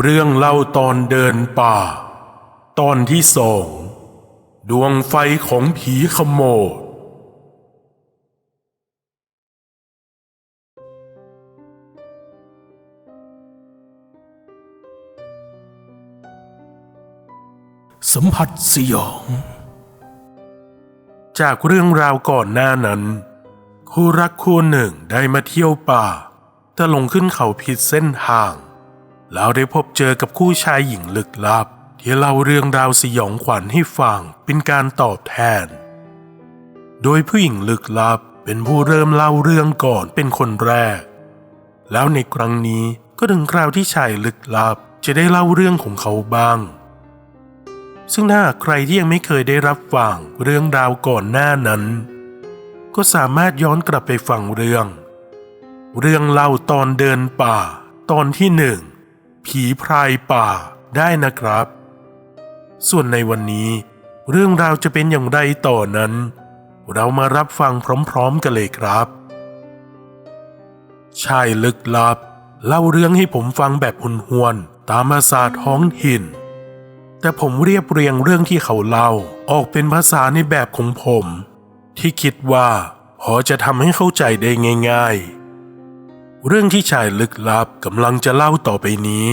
เรื่องเล่าตอนเดินป่า ตอนที่สอง ดวงไฟของผีขโมดสัมผัสสยอง จากเรื่องราวก่อนหน้านั้น คู่รักคู่หนึ่งได้มาเที่ยวป่า แต่ลงขึ้นเขาผิดเส้นทาง แล้วได้พบเจอกับคู่ชายหญิงลึกลับ ที่เล่าเรื่องราวสยองขวัญให้ฟังเป็นการตอบแทน โดยผู้หญิงลึกลับเป็นผู้เริ่มเล่าเรื่องก่อนเป็นคนแรก แล้วในครั้งนี้ก็ถึงคราวที่ชายลึกลับจะได้เล่าเรื่องของเขาบ้าง ซึ่งถ้าใครที่ยังไม่เคยได้รับฟังเรื่องราวก่อนหน้านั้น ก็สามารถย้อนกลับไปฟังเรื่อง เรื่องเล่าตอนเดินป่า ตอนที่หนึ่ง ผีพรายป่าได้นะครับ ส่วนในวันนี้ เรื่องราวจะเป็นอย่างไรต่อนั้น เรามารับฟังพร้อมๆกันเลยครับ ชายลึกลับ เล่าเรื่องให้ผมฟังแบบหุนหวนตามภาษาท้องถิ่น แต่ผมเรียบเรียงเรื่องที่เขาเล่าออกเป็นภาษาในแบบของผม ที่คิดว่าพอจะทำให้เข้าใจได้ง่าย ๆ เรื่องที่ชายลึกลับกำลังจะเล่าต่อไปนี้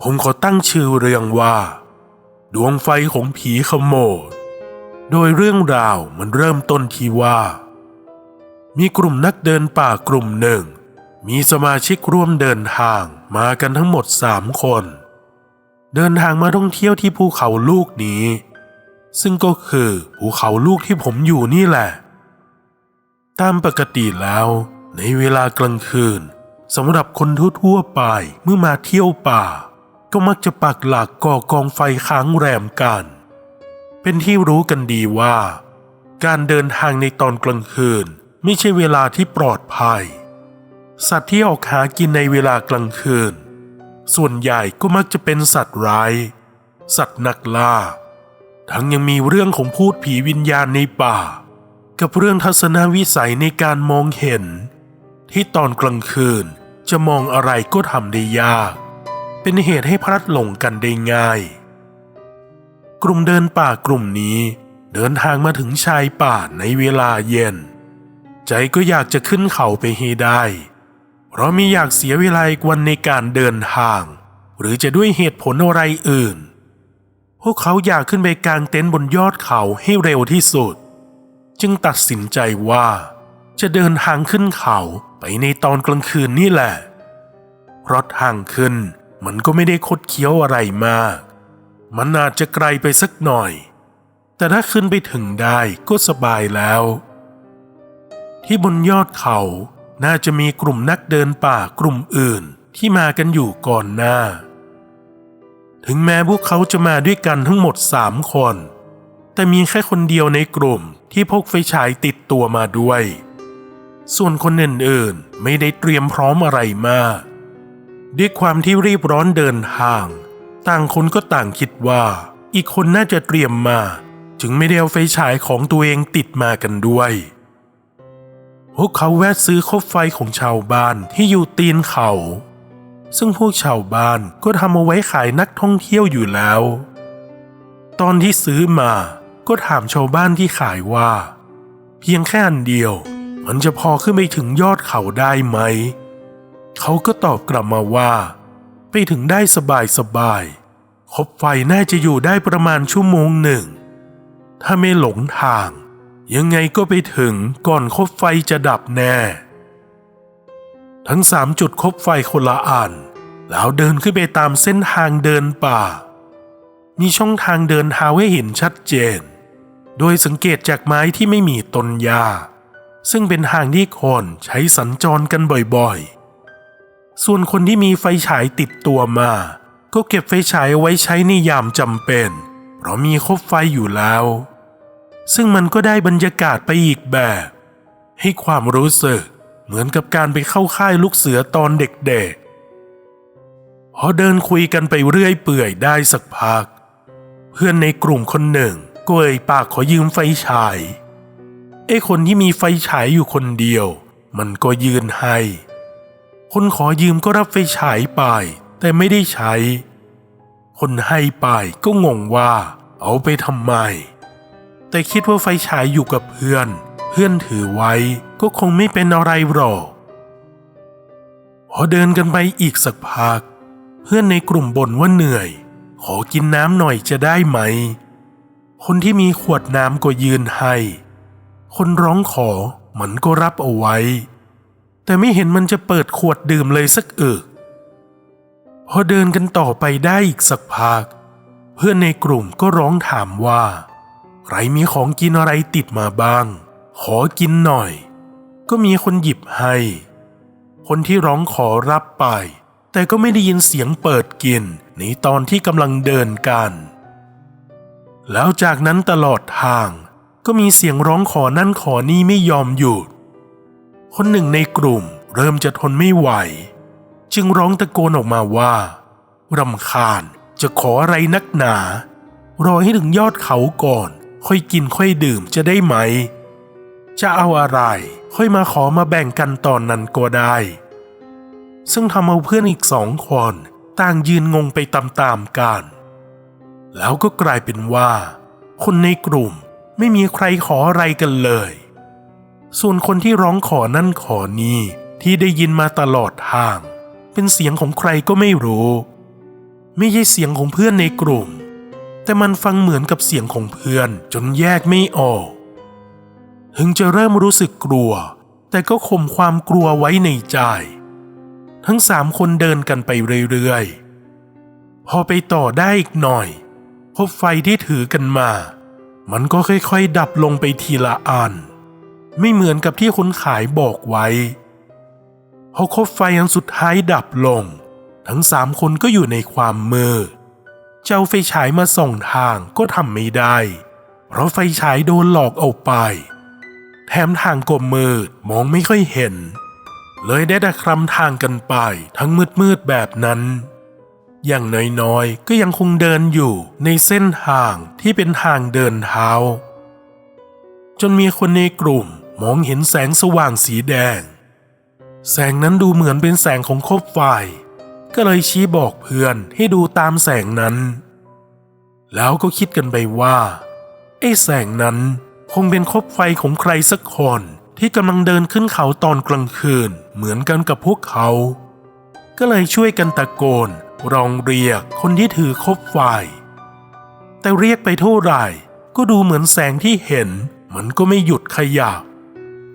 ผมขอตั้งชื่อเรื่องว่า ดวงไฟของผีขโมด โดยเรื่องราวมันเริ่มต้นที่ว่า มีกลุ่มนักเดินป่ากลุ่มหนึ่ง มีสมาชิกร่วมเดินทางมากันทั้งหมดสามคน เดินทางมาท่องเที่ยวที่ภูเขาลูกนี้ ซึ่งก็คือภูเขาลูกที่ผมอยู่นี่แหละ ตามปกติแล้ว ในเวลากลางคืนสำหรับคนทั่วๆไปเมื่อมาเที่ยวป่า ก็มักจะปักหลักก่อกองไฟค้างแรมกัน เป็นที่รู้กันดีว่า การเดินทางในตอนกลางคืนไม่ใช่เวลาที่ปลอดภัย สัตว์ที่ออกหากินในเวลากลางคืน ส่วนใหญ่ก็มักจะเป็นสัตว์ร้าย สัตว์นักล่า ทั้งยังมีเรื่องของพูดผีวิญญาณในป่า กับเรื่องทัศนวิสัยในการมองเห็น ที่ตอนกลางคืนจะมองอะไรก็ทำได้ยาก เป็นเหตุให้พลัดหลงกันได้ง่าย กลุ่มเดินป่ากลุ่มนี้เดินทางมาถึงชายป่าในเวลาเย็น ใจก็อยากจะขึ้นเขาไปให้ได้ เพราะไม่อยากเสียเวลาอีกวันในการเดินทาง หรือจะด้วยเหตุผลอะไรอื่น พวกเขาอยากขึ้นไปกางเต็นท์บนยอดเขาให้เร็วที่สุด จึงตัดสินใจว่าจะเดินทางขึ้นเขา ไปในตอนกลางคืนนี่แหละราะทางขึ้นมันก็ไม่ได้คดเคี้ยวอะไรมาก มันอาจจะไกลไปสักหน่อย แต่ถ้าขึ้นไปถึงได้ก็สบายแล้ว ที่บนยอดเขาน่าจะมีกลุ่มนักเดินป่ากลุ่มอื่นที่มากันอยู่ก่อนหน้า ถึงแม้พวกเขาจะมาด้วยกันทั้งหมดสามคน แต่มีแค่คนเดียวในกลุ่มที่พกไฟฉายติดตัวมาด้วย ส่วนคนอื่นๆไม่ได้เตรียมพร้อมอะไรมาก ด้วยความที่รีบร้อนเดินทาง ต่างคนก็ต่างคิดว่า อีกคนน่าจะเตรียมมา จึงไม่ได้เอาไฟฉายของตัวเองติดมากันด้วยพวกเขาแวะซื้อคบไฟของชาวบ้านที่อยู่ตีนเขา ซึ่งพวกชาวบ้านก็ทำเอาไว้ขายนักท่องเที่ยวอยู่แล้ว ตอนที่ซื้อมาก็ถามชาวบ้านที่ขายว่า เพียงแค่อันเดียว มันจะพอขึ้นไปถึงยอดเขาได้ไหม เขาก็ตอบกลับมาว่า ไปถึงได้สบายสบายคบไฟน่าจะอยู่ได้ประมาณชั่วโมงหนึ่ง ถ้าไม่หลงทาง ยังไงก็ไปถึงก่อนคบไฟจะดับแน่ ทั้งสามจุดคบไฟคนละอันแล้วเดินขึ้นไปตามเส้นทางเดินป่า มีช่องทางเดินเท้าให้เห็นชัดเจน โดยสังเกตจากไม้ที่ไม่มีต้นหญ้า ซึ่งเป็นทางที่คนใช้สัญจรกันบ่อยๆ ส่วนคนที่มีไฟฉายติดตัวมา ก็เก็บไฟฉายไว้ใช้ในยามจำเป็น เพราะมีคบไฟอยู่แล้ว ซึ่งมันก็ได้บรรยากาศไปอีกแบบ ให้ความรู้สึกเหมือนกับการไปเข้าค่ายลูกเสือตอนเด็กๆ พอเดินคุยกันไปเรื่อยเปื่อยได้สักพัก เพื่อนในกลุ่มคนหนึ่งก็เอ่ยปากขอยืมไฟฉาย ไอ้คนที่มีไฟฉายอยู่คนเดียว มันก็ยืนให้ คนขอยืมก็รับไฟฉายไป แต่ไม่ได้ใช้ คนให้ไปก็งงว่า เอาไปทำไม แต่คิดว่าไฟฉายอยู่กับเพื่อน เพื่อนถือไว้ก็คงไม่เป็นอะไรหรอกพอเดินกันไปอีกสักพัก เพื่อนในกลุ่มบ่นว่าเหนื่อย ขอกินน้ำหน่อยจะได้ไหม คนที่มีขวดน้ำก็ยืนให้ คนร้องขอมันก็รับเอาไว้ แต่ไม่เห็นมันจะเปิดขวดดื่มเลยสักเอึกพอเดินกันต่อไปได้อีกสักพัก เพื่อนในกลุ่มก็ร้องถามว่า ใครมีของกินอะไรติดมาบ้าง ขอกินหน่อย ก็มีคนหยิบให้ คนที่ร้องขอรับไป แต่ก็ไม่ได้ยินเสียงเปิดกินในตอนที่กำลังเดินกัน แล้วจากนั้นตลอดทาง ก็มีเสียงร้องขอนั่นขอนี่ไม่ยอมหยุด คนหนึ่งในกลุ่มเริ่มจะทนไม่ไหว จึงร้องตะโกนออกมาว่ารำคาญจะขออะไรนักหนา รอให้ถึงยอดเขาก่อน ค่อยกินค่อยดื่มจะได้ไหม จะเอาอะไร ค่อยมาขอมาแบ่งกันตอนนั้นก็ได้ ซึ่งทำเอาเพื่อนอีกสองคนต่างยืนงงไปตามๆกัน แล้วก็กลายเป็นว่า คนในกลุ่ม ไม่มีใครขออะไรกันเลย ส่วนคนที่ร้องขอนั่นขอนี้ที่ได้ยินมาตลอดทาง เป็นเสียงของใครก็ไม่รู้ ไม่ใช่เสียงของเพื่อนในกลุ่ม แต่มันฟังเหมือนกับเสียงของเพื่อนจนแยกไม่ออก ถึงจะเริ่มรู้สึกกลัว แต่ก็ข่มความกลัวไว้ในใจ ทั้งสามคนเดินกันไปเรื่อยๆ พอไปต่อได้อีกหน่อย พบไฟที่ถือกันมา มันก็ค่อยๆ ดับลงไปทีละอัน ไม่เหมือนกับที่คนขายบอกไว้ พอคบไฟอันสุดท้ายดับลง ทั้งสามคนก็อยู่ในความมืดเจ้าไฟฉายมาส่องทางก็ทำไม่ได้ เพราะไฟฉายโดนหลอกเอาไป แถมทางก็มืดมองไม่ค่อยเห็น เลยได้แต่คลำทางกันไปทั้งมืดๆแบบนั้น อย่างน้อยๆ ก็ยังคงเดินอยู่ในเส้นทางที่เป็นทางเดินเท้า จนมีคนในกลุ่มมองเห็นแสงสว่างสีแดง แสงนั้นดูเหมือนเป็นแสงของคบไฟ ก็เลยชี้บอกเพื่อนให้ดูตามแสงนั้น แล้วก็คิดกันไปว่าไอ้แสงนั้นคงเป็นคบไฟของใครสักคนที่กำลังเดินขึ้นเขาตอนกลางคืนเหมือนกันกับพวกเขา ก็เลยช่วยกันตะโกน รองเรียกคนที่ถือคบไฟ แต่เรียกไปเท่าไหร่ก็ดูเหมือนแสงที่เห็น มันก็ไม่หยุดขยับ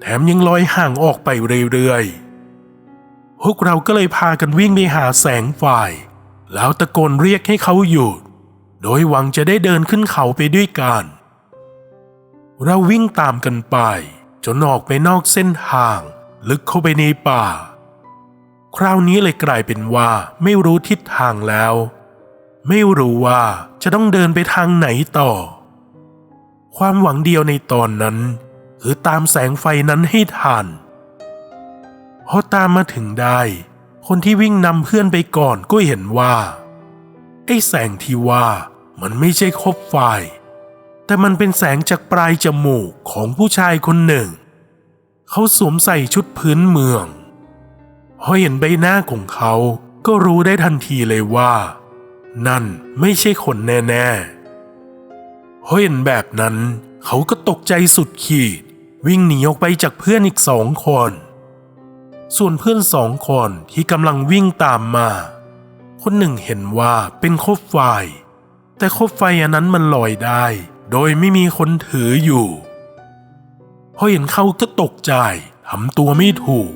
แถมยังลอยห่างออกไปเรื่อยๆ พวกเราก็เลยพากันวิ่งไปหาแสงไฟ แล้วตะโกนเรียกให้เขาหยุด โดยหวังจะได้เดินขึ้นเขาไปด้วยกัน เราวิ่งตามกันไป จนออกไปนอกเส้นทาง ลึกเข้าไปในป่า คราวนี้เลยกลายเป็นว่าไม่รู้ทิศทางแล้ว ไม่รู้ว่าจะต้องเดินไปทางไหนต่อ ความหวังเดียวในตอนนั้น คือตามแสงไฟนั้นให้ทันพอตามมาถึงได้ คนที่วิ่งนำเพื่อนไปก่อนก็เห็นว่าไอ้แสงที่ว่ามันไม่ใช่คบไฟ แต่มันเป็นแสงจากปลายจมูกของผู้ชายคนหนึ่ง เขาสวมใส่ชุดพื้นเมือง พอเห็นใบหน้าของเขาก็รู้ได้ทันทีเลยว่า นั่นไม่ใช่คนแน่ๆพอเห็นแบบนั้น เขาก็ตกใจสุดขีด วิ่งหนีออกไปจากเพื่อนอีกสองคน ส่วนเพื่อนสองคนที่กำลังวิ่งตามมา คนหนึ่งเห็นว่าเป็นคบไฟ แต่คบไฟอันนั้นมันลอยได้ โดยไม่มีคนถืออยู่พอเห็นเขาก็ตกใจทำตัวไม่ถูก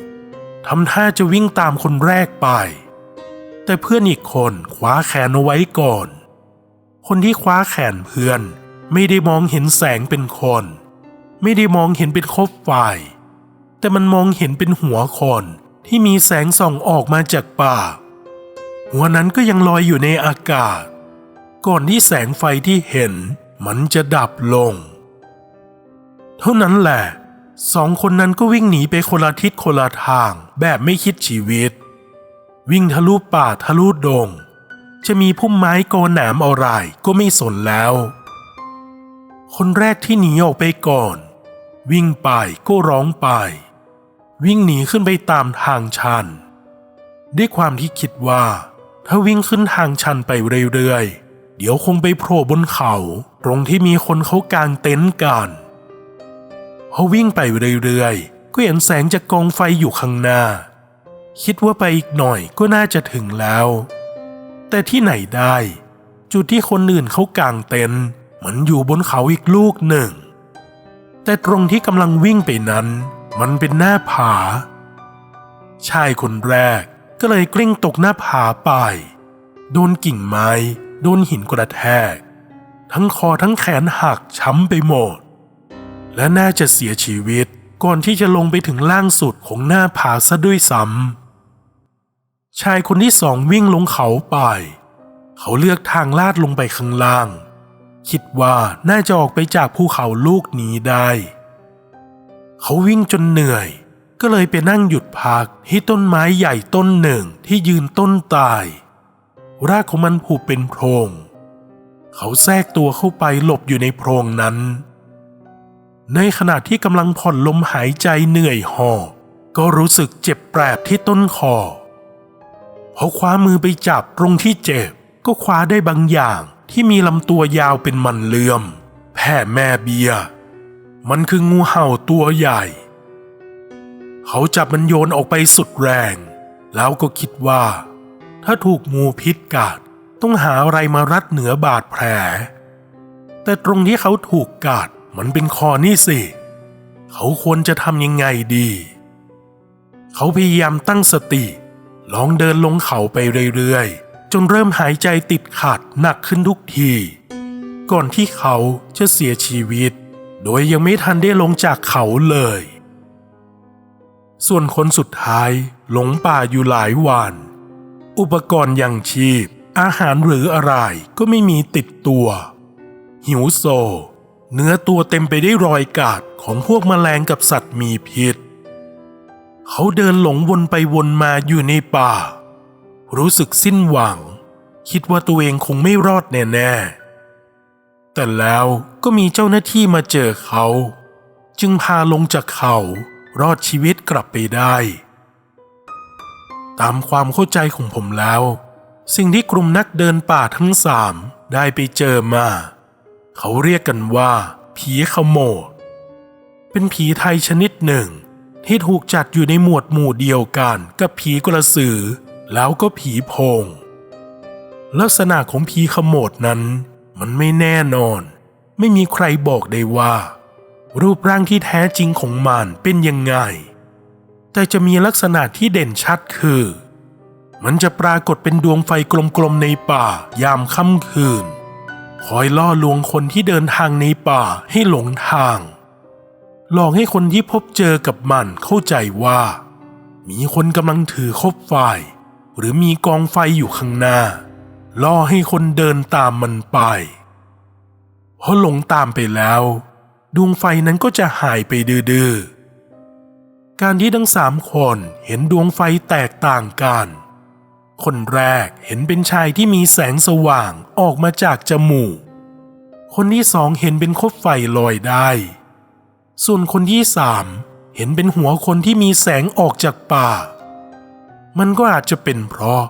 ทำท่าจะวิ่งตามคนแรกไป แต่เพื่อนอีกคนคว้าแขนเอาไว้ก่อน คนที่คว้าแขนเพื่อนไม่ได้มองเห็นแสงเป็นคน ไม่ได้มองเห็นเป็นคบไฟแต่มันมองเห็นเป็นหัวคนที่มีแสงส่องออกมาจากปากหัวนั้นก็ยังลอยอยู่ในอากาศ ก่อนที่แสงไฟที่เห็นมันจะดับลง เท่านั้นแหละ สองคนนั้นก็วิ่งหนีไปคนละทิศคนละทาง แบบไม่คิดชีวิต วิ่งทะลุป่าทะลุดง จะมีพุ่มไม้โกอหนามอะไรก็ไม่สนแล้ว คนแรกที่หนีออกไปก่อน วิ่งไปก็ร้องไป วิ่งหนีขึ้นไปตามทางชัน ด้วยความที่คิดว่า ถ้าวิ่งขึ้นทางชันไปเรื่อยๆเดี๋ยวคงไปโผล่บนเขา ตรงที่มีคนเขากางเต็นท์กัน พอวิ่งไปเรื่อยๆ ก็เห็นแสงจากกองไฟอยู่ข้างหน้า คิดว่าไปอีกหน่อยก็น่าจะถึงแล้ว แต่ที่ไหนได้ จุดที่คนอื่นเขากางเต็นท์เหมันอยู่บนเขาอีกลูกหนึ่ง แต่ตรงที่กำลังวิ่งไปนั้น มันเป็นหน้าผา ชายคนแรกก็เลยกลิ้งตกหน้าผาไป โดนกิ่งไม้ โดนหินกระแทก ทั้งคอทั้งแขนหักช้ำไปหมด และน่าจะเสียชีวิตก่อนที่จะลงไปถึงล่างสุดของหน้าผาซะด้วยซ้ำชายคนที่สองวิ่งลงเขาไป เขาเลือกทางลาดลงไปข้างล่าง คิดว่าน่าจะออกไปจากภูเขาลูกนี้ได้ เขาวิ่งจนเหนื่อย ก็เลยไปนั่งหยุดพักที่ต้นไม้ใหญ่ต้นหนึ่งที่ยืนต้นตาย รากของมันผูกเป็นโพรง เขาแทรกตัวเข้าไปหลบอยู่ในโพรงนั้น ในขณะที่กำลังผ่อนลมหายใจเหนื่อยหอบก็รู้สึกเจ็บแปรบที่ต้นคอพอคว้ามือไปจับตรงที่เจ็บ ก็คว้าได้บางอย่างที่มีลำตัวยาวเป็นมันเลื่อม แผ่แม่เบีย มันคืองูเห่าตัวใหญ่ เขาจับมันโยนออกไปสุดแรง แล้วก็คิดว่า ถ้าถูกงูพิษกัดต้องหาอะไรมารัดเหนือบาดแผล แต่ตรงที่เขาถูกกัด มันเป็นคอนี่สิ เขาควรจะทำยังไงดี เขาพยายามตั้งสติ ลองเดินลงเขาไปเรื่อยๆ จนเริ่มหายใจติดขัดหนักขึ้นทุกที ก่อนที่เขาจะเสียชีวิต โดยยังไม่ทันได้ลงจากเขาเลย ส่วนคนสุดท้ายหลงป่าอยู่หลายวัน อุปกรณ์ยังชีพ อาหารหรืออะไรก็ไม่มีติดตัว หิวโซ เนื้อตัวเต็มไปได้วยรอยกัดของพวกแมลงกับสัตว์มีพิษ เขาเดินหลงวนไปวนมาอยู่ในป่า รู้สึกสิ้นหวัง คิดว่าตัวเองคงไม่รอดแน่ๆ แต่แล้วก็มีเจ้าหน้าที่มาเจอเขา จึงพาลงจากเขารอดชีวิตกลับไปได้ ตามความเข้าใจของผมแล้ว สิ่งที่กลุ่มนักเดินป่าทั้งสามได้ไปเจอมา เขาเรียกกันว่า ผีขโมดเป็นผีไทยชนิดหนึ่ง ที่ถูกจัดอยู่ในหมวดหมู่เดียวกันกับผีกระสือ แล้วก็ผีโพง ลักษณะของผีขโมดนั้น มันไม่แน่นอน ไม่มีใครบอกได้ว่า รูปร่างที่แท้จริงของมันเป็นยังไง แต่จะมีลักษณะที่เด่นชัดคือ มันจะปรากฏเป็นดวงไฟกลมๆในป่ายามค่ำคืน คอยล่อลวงคนที่เดินทางในป่าให้หลงทาง หลอกให้คนที่พบเจอกับมันเข้าใจว่า มีคนกำลังถือคบไฟ หรือมีกองไฟอยู่ข้างหน้า ล่อให้คนเดินตามมันไปพอหลงตามไปแล้ว ดวงไฟนั้นก็จะหายไปดื้อการที่ทั้งสามคนเห็นดวงไฟแตกต่างกัน คนแรกเห็นเป็นชายที่มีแสงสว่างออกมาจากจมูก คนที่สองเห็นเป็นคบไฟลอยได้ ส่วนคนที่สามเห็นเป็นหัวคนที่มีแสงออกจากปากมันก็อาจจะเป็นเพราะ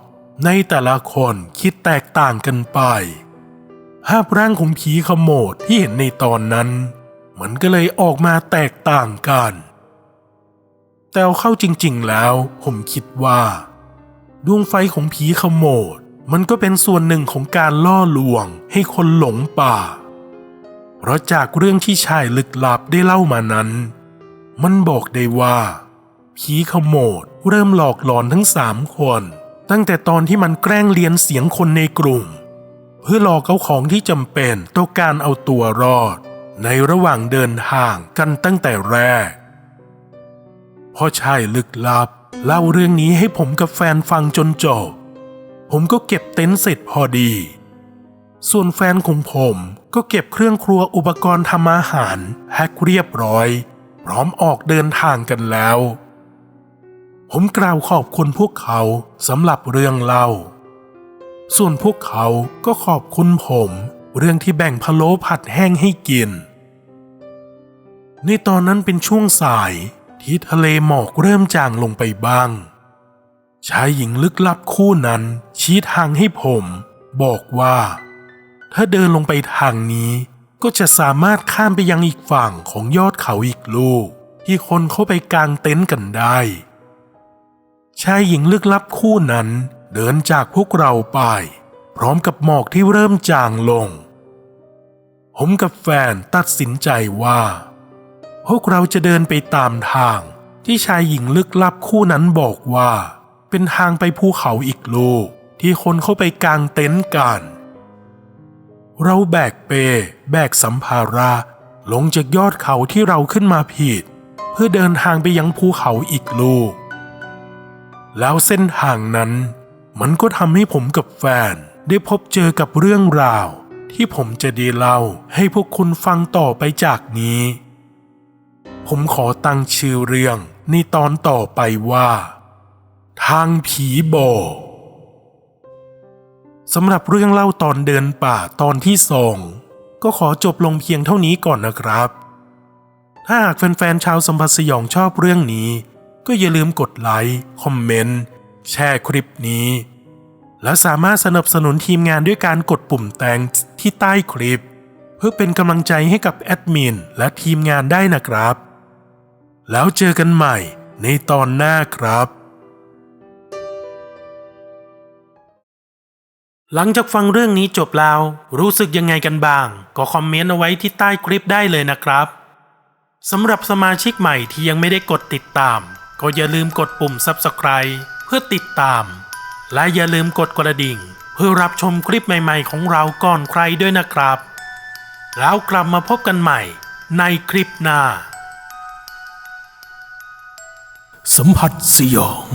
ในแต่ละคนคิดแตกต่างกันไป ภาพร่างของผีขโมดที่เห็นในตอนนั้น มันก็เลยออกมาแตกต่างกัน แต่เอาเข้าจริงๆแล้วผมคิดว่า ดวงไฟของผีขโมด มันก็เป็นส่วนหนึ่งของการล่อลวงให้คนหลงป่า เพราะจากเรื่องที่ชายลึกลับได้เล่ามานั้น มันบอกได้ว่าผีขโมดเริ่มหลอกหลอนทั้งสามคน ตั้งแต่ตอนที่มันแกล้งเลียนเสียงคนในกลุ่ม เพื่อหลอกเอาของที่จำเป็นต่อการเอาตัวรอด ในระหว่างเดินทางกันตั้งแต่แรกพอชายลึกลับ เล่าเรื่องนี้ให้ผมกับแฟนฟังจนจบ ผมก็เก็บเต็นท์เสร็จพอดี ส่วนแฟนของผมก็เก็บเครื่องครัวอุปกรณ์ทำอาหารแพ็คเรียบร้อย พร้อมออกเดินทางกันแล้ว ผมกล่าวขอบคุณพวกเขาสำหรับเรื่องเล่า ส่วนพวกเขาก็ขอบคุณผมเรื่องที่แบ่งพะโล้ผัดแห้งให้กิน ในตอนนั้นเป็นช่วงสาย ที่ทะเลหมอกเริ่มจางลงไปบ้าง ชายหญิงลึกลับคู่นั้นชี้ทางให้ผม บอกว่า ถ้าเดินลงไปทางนี้ ก็จะสามารถข้ามไปยังอีกฝั่งของยอดเขาอีกลูก ที่คนเข้าไปกางเต็นท์กันได้ ชายหญิงลึกลับคู่นั้นเดินจากพวกเราไป พร้อมกับหมอกที่เริ่มจางลง ผมกับแฟนตัดสินใจว่า พวกเราจะเดินไปตามทาง ที่ชายหญิงลึกลับคู่นั้นบอกว่า เป็นทางไปภูเขาอีกลูกที่คนเข้าไปกางเต็นท์กัน เราแบกเป แบกสัมภาระลงจากยอดเขาที่เราขึ้นมาผิด เพื่อเดินทางไปยังภูเขาอีกลูกแล้วเส้นทางนั้น มันก็ทำให้ผมกับแฟนได้พบเจอกับเรื่องราว ที่ผมจะด้เล่าให้พวกคุณฟังต่อไปจากนี้ ผมขอตั้งชื่อเรื่องในตอนต่อไปว่า ทางผีบอกสำหรับเรื่องเล่าตอนเดินป่าตอนที่สองก็ขอจบลงเพียงเท่านี้ก่อนนะครับ ถ้าหากแฟนๆชาวสัมผัสสยองชอบเรื่องนี้ ก็อย่าลืมกดไลค์คอมเมนต์แชร์คลิปนี้ และสามารถสนับสนุนทีมงานด้วยการกดปุ่มแตงที่ใต้คลิป เพื่อเป็นกำลังใจให้กับแอดมินและทีมงานได้นะครับ แล้วเจอกันใหม่ในตอนหน้าครับ หลังจากฟังเรื่องนี้จบแล้ว รู้สึกยังไงกันบ้าง ก็คอมเมนต์เอาไว้ที่ใต้คลิปได้เลยนะครับสำหรับสมาชิกใหม่ที่ยังไม่ได้กดติดตาม ก็อย่าลืมกดปุ่ม Subscribe เพื่อติดตาม และอย่าลืมกดกระดิ่ง เพื่อรับชมคลิปใหม่ๆ ของเราก่อนใครด้วยนะครับ แล้วกลับมาพบกันใหม่ในคลิปหน้า สัมผัสสยอง